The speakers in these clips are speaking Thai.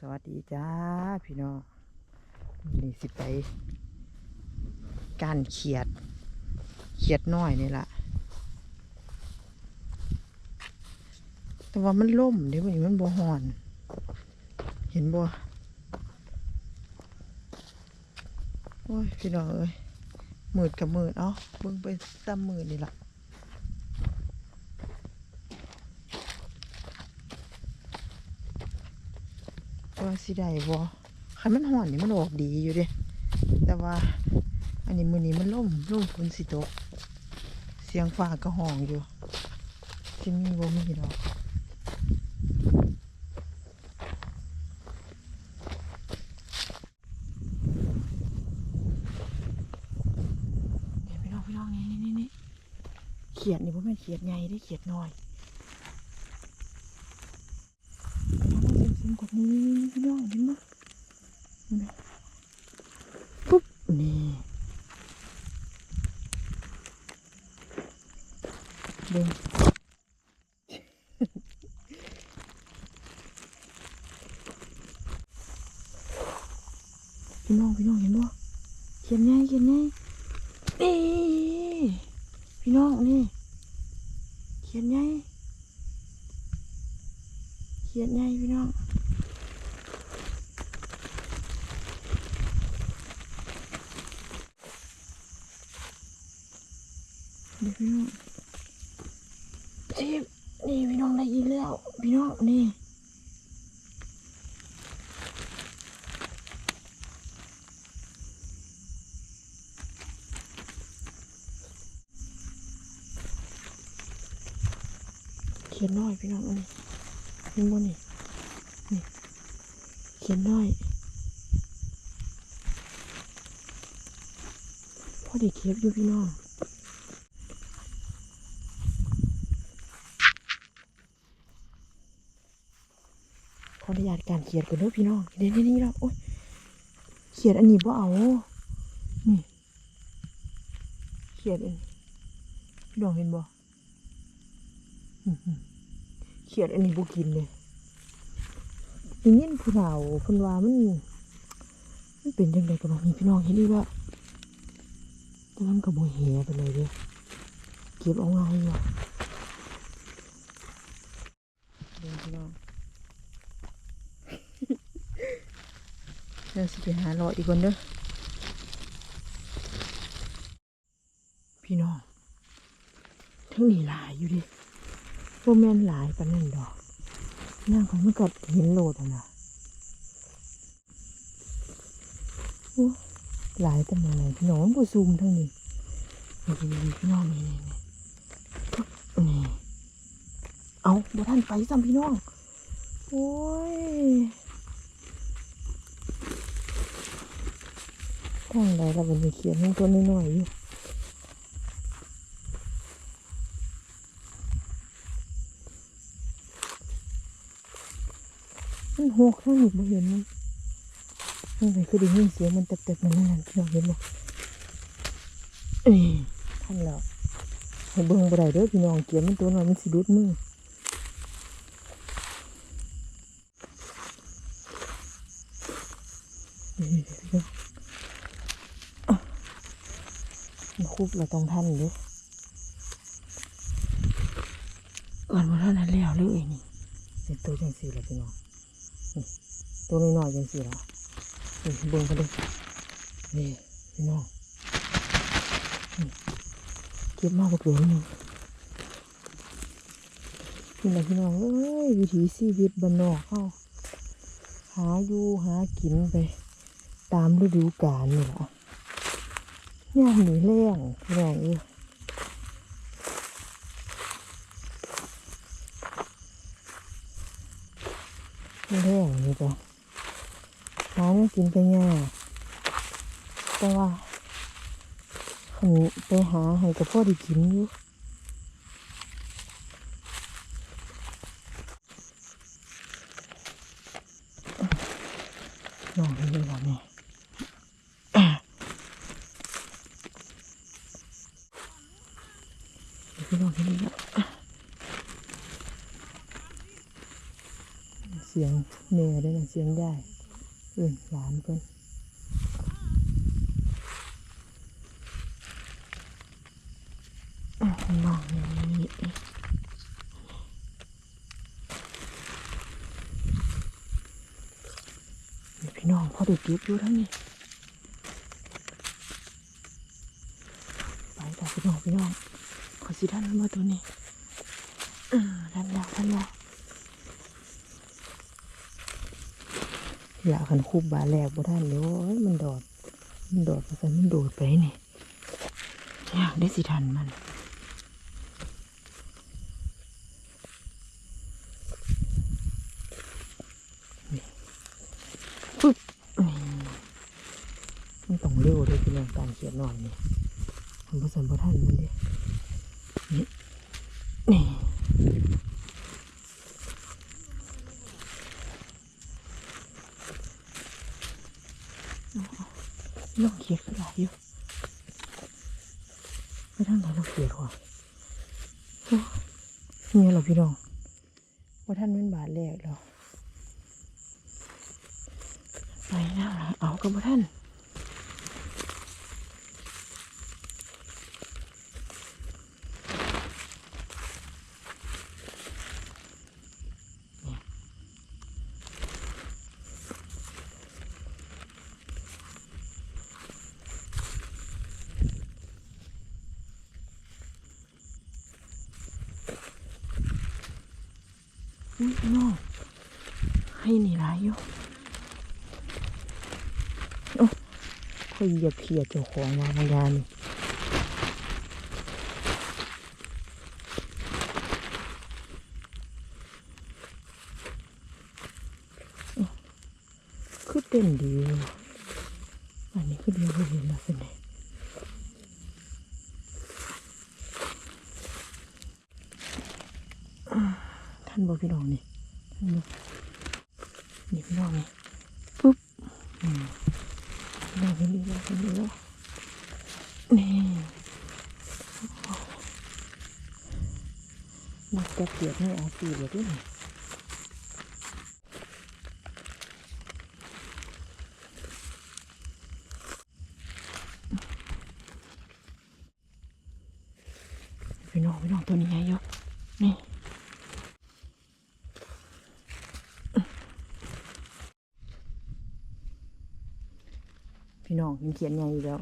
สวัสดีจ้าพี่น้องนี่สิไปการเขียด เขียดน้อยนี่ละแต่ว่ามันล่มเดี๋ยวนี้มันบ่หอน เห็นบ่โอ้ยพี่น้องเอ้ยมืดกับมืดเอ้าเบิ่งไปซ้ำมืดนี่ละ ว่าสิได้บ่คันมันห่อนนี่มันออกดีอยู่เด้แต่ว่า อันนี้มือนี้มันล่มล่มฝนสิตก เสียงฟ้าก็ห้องอยู่ที่มีบ่มีดอกเดี๋ยวพี่น้องพี่น้องนี่นี่นี่นี่เขียดนี่บ่แม่นเขียดใหญ่ได้เขียดน้อย เอามานี่พี่น้องเห็นบ่เห็นไหมปุ๊บนี่เบิ่งพี่น้องพี่น้องเห็นบ่เขียนไงเขียนไงนี่พี่น้องนี่ เขียนไงเขียนไงพี่น้องเดี๋ยวพี่น้องเอ้ยนี่พี่น้องได้ยินแล้ว พี่น้องนี่เขียนน้อยพี่น้องอันนี้เห็นนี่นี่เขียนน้อยพอดีเก็บอยู่พี่น้อง ออนุญาตการเขียนกันด้อพี่น้องเดี๋ยวนี่เราโอ้ยเขียนอันนี้บ่เอานี่เขียนอันพี่น้องเห็นบ่เขียดอันนี้บุกินเลยอย่างนี้ผู้เฒ่าเพิ่นว่ามันมันเป็นจังไดกับน้องนี่พี่น้องเห็นดีว่าแต่มันก็บ่แหไปเลยเด้อเก็บเอาง่ายอยู่เดี๋ยวพี่น้อง เดี๋ยว สิหารออีกคนเด้อพี่น้องทั้งนี้หลายอยู่ดิโบแมนหลายปานนั่นดอกนั่งของมันก็เห็นโลดอะนะโอ้หลายแต่มาไหนพี่น้องบ่ซูมทั้งนี้นี่พี่น้องนี่นี่นี่นี่เอาบ่ท่านไปซ้ำพี่น้อง โอ้ย ทางใดเราเป็นเขียนให้ตัวน้อยๆอยู่มันหกข้างหนึ่งมาเห็นมันมันไปคือได้ยินเสียงมันเต็บๆมันนั่นพี่น้องเห็นบ่เอ้ยท่านแล้วให้เบิ่งบ่ได้เด้อพี่น้องเกียมมันตัวน้อยมันสิดุดมือนี่พี่น้องอะมัน คุบเราต้องท่านด้อก่อนว่าท่านนั้นแล้วเลยนี่เป็นตัวจังสี่ละพี่น้องตัวน้อยๆจังสิล่ะนี่เบิ่งกันด้อนี่พี่น้องเก็บมากกว่าตัวนึงนี่แหละพี่น้องเอ้ยวิถีชีวิตบ้านนอกเข้าหาอยู่หากินไป ตามฤดูกาลนี่แหละ ย่ามนี่แรงพี่น้องเอ้ยงนี่จ้ะหาเนี่ยกินไปง่ายแต่ว่าขันไปหาให้กับพ่อได้กินอยู่ลองให้ดูก่อนนี่ พี่ลองให้ดูนะสิสียงแม่ได้นะเสียงยายเอื่นหลานเพิ่นอะน้องนี่นี่พี่น้องพ่อเด็กเก็บอยู่ทั้งนี้ไปต่อพี่น้องพี่น้อง ขอสิท่านมาตัวนี้อ่าท่านแล้วท่านแล้วอยากขันคูบบาแรกบ่ท่านเลยโอ้ยมันโดด มันโดดเพราะฉะนั้นมันโดดไปนี่อยากได้สิทันมันปึ๊บนี่มันต้องเร็วเลยพี่น้องการเขียนหน่อยนี่ทำผสมบ่ท่านมันดิ นี่น้องเขียดก็หลายอยู่ไม่ทางไหนเราเขียดว่ะโอ้เนี่ยเหรอพี่น้องว่าท่านเป็นบาทแรกหรอไปแล้วเอากับท่าน อุ้ยนองให้นี่หลายอยู่โอ้คอยเหยียบเขียดเจ้าของมาบายานี่คือเต้นดีอันนี้คือเดียวเห็นแล้วเป็นไท่านบอกพี่น้องนี่ท่านบอกนี่พี่น้องนี่ปุ๊บอืมพี่น้องเห็นดีแล้วเห็นดีแล้วนี่มักจะเกลียดให้อาตีเลยด้วยพี่น้องพี่น้องตัวนี้ไงยกนี่ พี่น้องเขียนใหญ่อีกแล้ว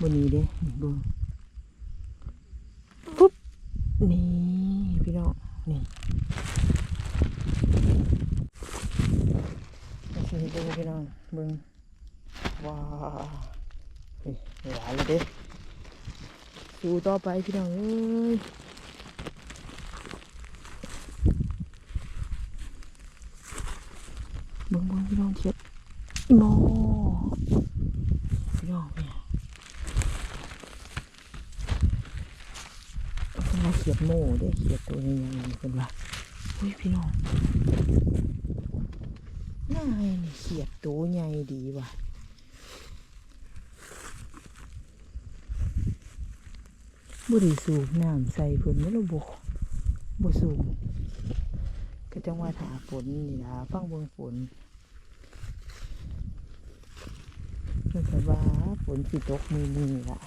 บนนี้เด้นี่บึงปุ๊บ นี่พี่น้อง นี่มาสิเบิ่งพี่น้องเบิ่งว้าเฮ้ยหลายเลยเด้ดูต่อไปพี่น้องเอ้ยเบิ่งเบิ่งพี่น้องเขียด โมพี่น้องเนี่ยเป็นว่าเขียดโมเด้เขียดตัวยังไงเป็นว่าอุ้ยพี่น้องน่าไงนี่เขียดตัวใหญ่ดีว่ะบุรีสูบน้ำใส่เพิ่นไม่รู้บ่บ่สูบก็จังว่าถาฝนนี่ล่ะฟังเบิงฝน เพื่อจะว่าฝนสิตกมือนี่ล่ะ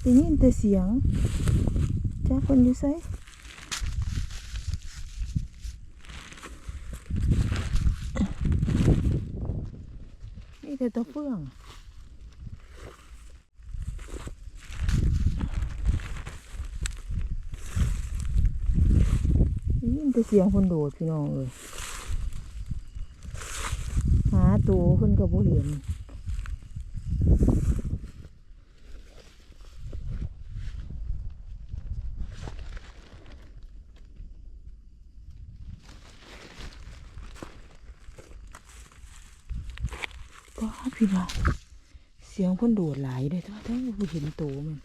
ได้ยินแต่เสียงจ้าคนอยู่ไสนี่แต่ตัวเฟื่อง ได้ยิน แต่เสียงคนโดดพี่น้องเอ้ยหาตัวคนก็บ่เห็นก็พี่น้องเสียงคนโดดหลายเลยทั้งทั้งเห็นตัวมัน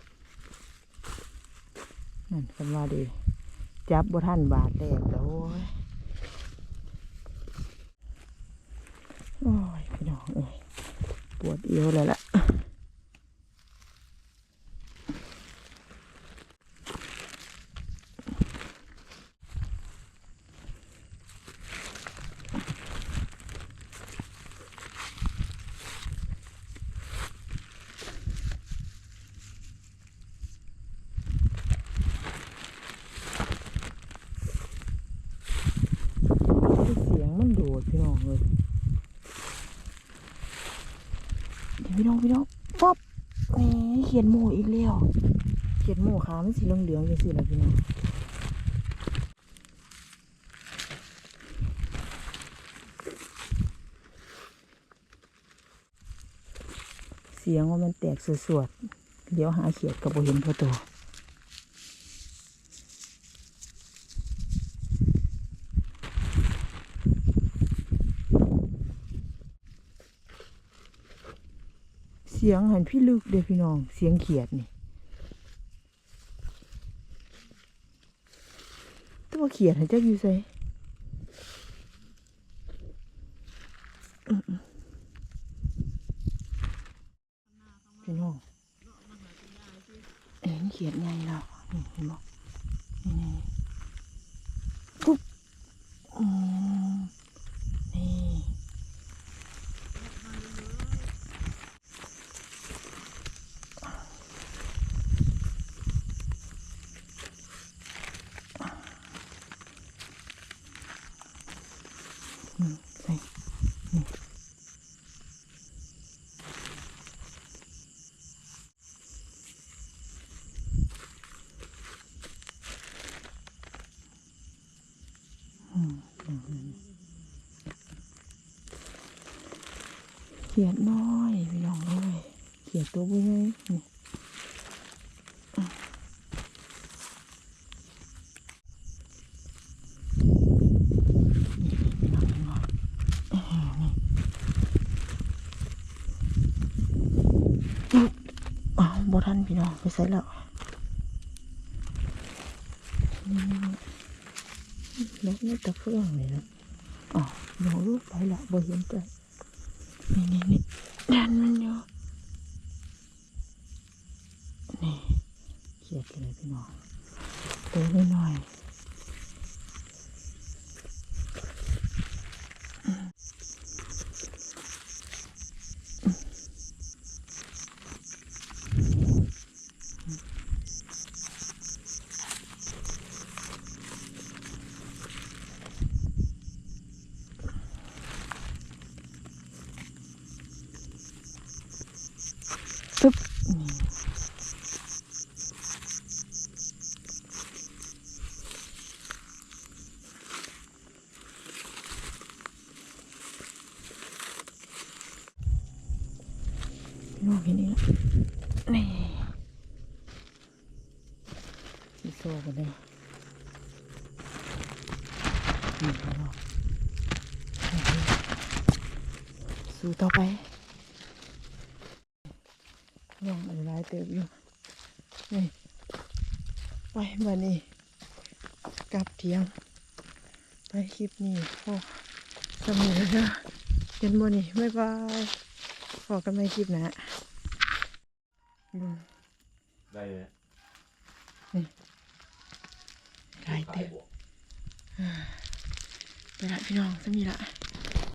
นั่นคำว่าดี จับบท่านบาดแดกโอ้ยโอ้ยพี่น้องเอ้ยปวดเอวเลยละ พี่น้องพี่น้องป๊อบนี่เขียนโมอีกแล้วเขียนโมขามันสีเหลืองๆยังสิล่ะพี่น้องเสียงว่ามันแตกสวดๆเดี๋ยวหาเขียดกับโบเห็นพอตัว เสียงหันพี่ลึกเด้อพี่น้อง เสียงเขียดนี่ตัวเขียดหันจักอยู่ไสอื้อๆพี่น้องเห็นเขียดไงแล้วนี่เห็นบ่นี่นี่ปุ๊บอืมนี่ อืมใส่นี่อืมเขียดน้อยพี่น้องเอ้ยเขียดตัวบุ้ยนี่พี่น้องเห็นบ่อื้อหือนี่อุ๊ยอ้าวบ่ทันพี่น้องไปใส่แล้วนี่นกนี่ตะเฟืองเลยนะอ๋อหน้องลูกไปละบ่เห็นใจ นี่นี่นี่ดันมันอยู่นี่เขียดเลยพี่น้องตัวน้อยๆ ปึ๊บนี่พี่น้องเห็นนี่ละนี่สีโซ่กันเลยนี่พี่น้อง สู้ต่อไปย่องอะไรเติบอยู่นี่ไปบันนี้ กลับเที่ยง ไปคลิปนี้โอ้สมุนเด้อเห็นบ่นี่บ๊ายบายพอกันในคลิปหนะลุงได้เลยได้เติบไปละพี่น้องสมีละ